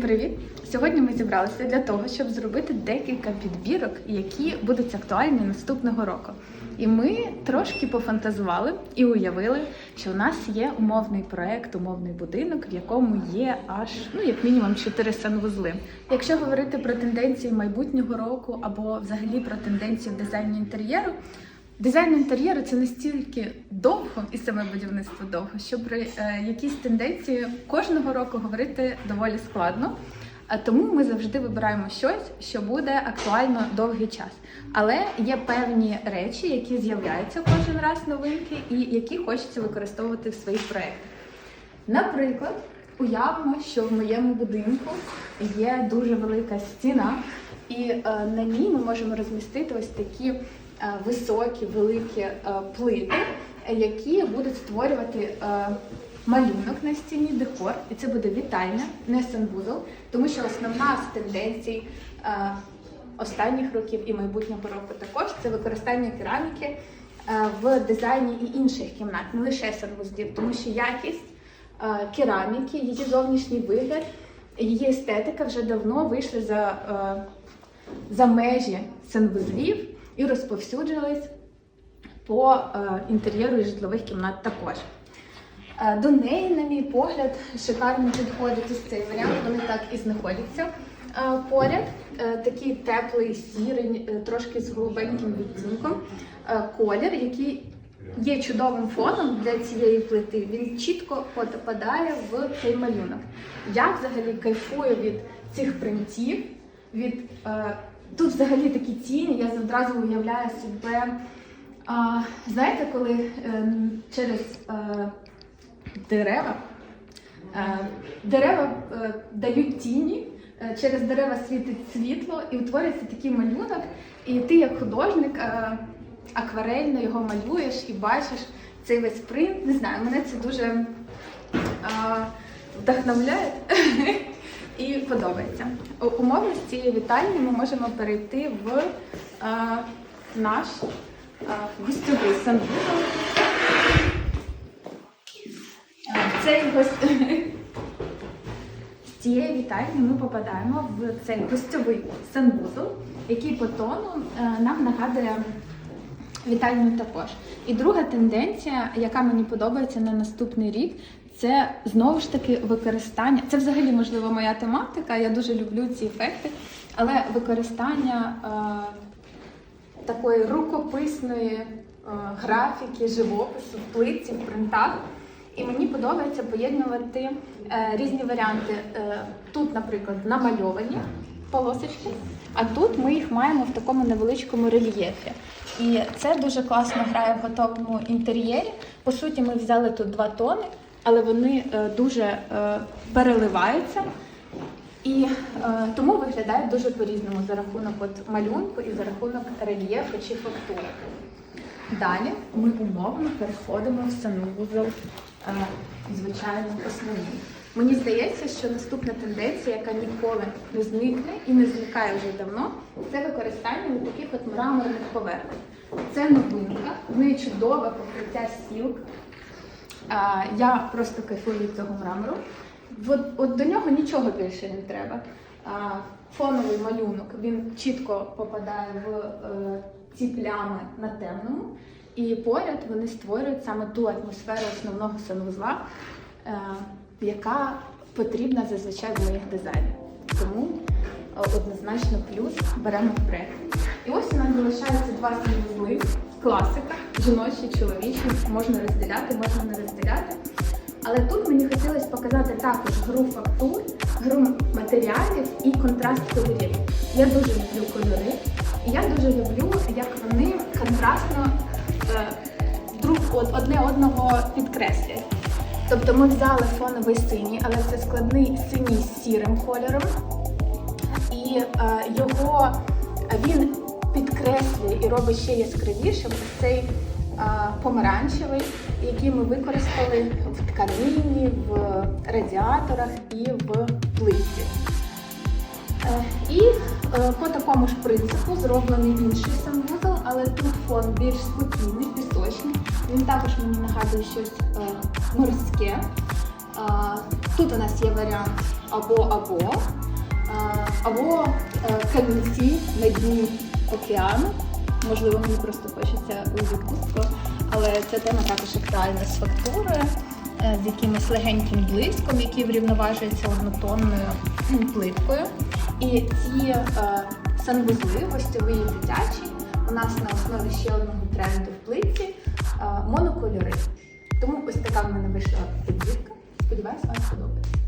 Привіт! Сьогодні ми зібралися для того, щоб зробити декілька підбірок, які будуть актуальні наступного року. І ми трошки пофантазували і уявили, що у нас є умовний проект, умовний будинок, в якому є аж ну як мінімум чотири санвузли. Якщо говорити про тенденції майбутнього року або взагалі про тенденції в дизайні інтер'єру. Дизайн інтер'єру це настільки довго і саме будівництво довго, що про е, якісь тенденції кожного року говорити доволі складно. Тому ми завжди вибираємо щось, що буде актуально довгий час. Але є певні речі, які з'являються кожен раз новинки, і які хочеться використовувати в своїх проєктах. Наприклад, уявимо, що в моєму будинку є дуже велика стіна, і е, на ній ми можемо розмістити ось такі високі, великі е, плити, е, які будуть створювати е, малюнок на стіні, декор, і це буде вітальня, не санвузол, тому що основна з тенденцій е, останніх років і майбутнього року також це використання кераміки е, в дизайні і інших кімнат, не лише санвузлів, тому що якість е, кераміки, її зовнішній вигляд, її естетика вже давно вийшли за, е, за межі санвузлів і розповсюджились по е, інтер'єру і житлових кімнат також. Е, До неї, на мій погляд, шикарно підходить ось цей варіант. Вони так і знаходяться е, поряд. Такий теплий, сірий, трошки з голубеньким відтінком. Колір, який є чудовим фоном для цієї плити. Він чітко попадає в цей малюнок. Я взагалі кайфую від цих принтів. Від тут взагалі такі тіні. Я одразу уявляю себе. А, знаєте, коли е, через е, дерева. Е, Дерева е, дають тіні, е, через дерева світить світло і утворюється такий малюнок. І ти, як художник, е, акварельно його малюєш і бачиш цей весь принт. Не знаю, мене це дуже е, вдохновляє подобається. Умовно з цієї вітальні ми можемо перейти в е, наш е, гостьовий санвузол. Цей гость... З цієї вітальні ми попадаємо в цей гостьовий санвузол, який по тону е, нам нагадує вітальню також. І друга тенденція, яка мені подобається на наступний рік, це знову ж таки використання. Це взагалі можливо моя тематика. Я дуже люблю ці ефекти, але використання е, такої рукописної е, графіки, живопису в плитці, в принтах. І мені подобається поєднувати е, різні варіанти. Е, тут, наприклад, намальовані полосочки, а тут ми їх маємо в такому невеличкому рельєфі. І це дуже класно грає в готовому інтер'єрі. По суті, ми взяли тут два тони, але вони е, дуже е, переливаються. І е, тому виглядають дуже по-різному за рахунок от малюнку і за рахунок рельєфу чи фактури. Далі ми умовно переходимо в санвузол, е, звичайно, основний. Мені здається, що наступна тенденція, яка ніколи не зникне і не зникає вже давно, це використання таких от мраморних поверхень. Це новинка, в неї чудове покриття стілк. Я просто кайфую від цього мрамору. От, от до нього нічого більше не треба. А, фоновий малюнок він чітко попадає в е, ці плями на темному, і поряд вони створюють саме ту атмосферу основного санвузла, е, яка потрібна зазвичай в моїх дизайнах. Тому е, однозначно плюс беремо в проект. І ось у нас залишаються два санвузли. Класика, жіночі, чоловічі, можна розділяти, можна не розділяти. Але тут мені хотілося показати також гру фактур, гру матеріалів і контраст кольорів. Я дуже люблю кольори, і я дуже люблю, як вони контрастно е, друг одне одного підкреслюють. Тобто ми взяли фоновий синій, але це складний синій з сірим кольором. І е, його він підкреслює і робить ще яскравішим ось цей помаранчевий, який ми використали в тканині, в радіаторах і в плитці. Е, І е, по такому ж принципу зроблений інший санвузол, але тут фон більш спокійний, пісочний. Він також мені нагадує щось е, морське. Тут у нас є варіант або або, камінці на дні океану. Можливо, мені просто хочеться у відпустку, але ця тема також актуальна з фактурою, е, з якимось легеньким блиском, який врівноважується однотонною плиткою. І ці е, санвузли, гостьові і дитячі, у нас на основі ще одного тренду в плитці е, монокольори. Тому ось така в мене вийшла підбірка. Сподіваюсь, вам сподобається.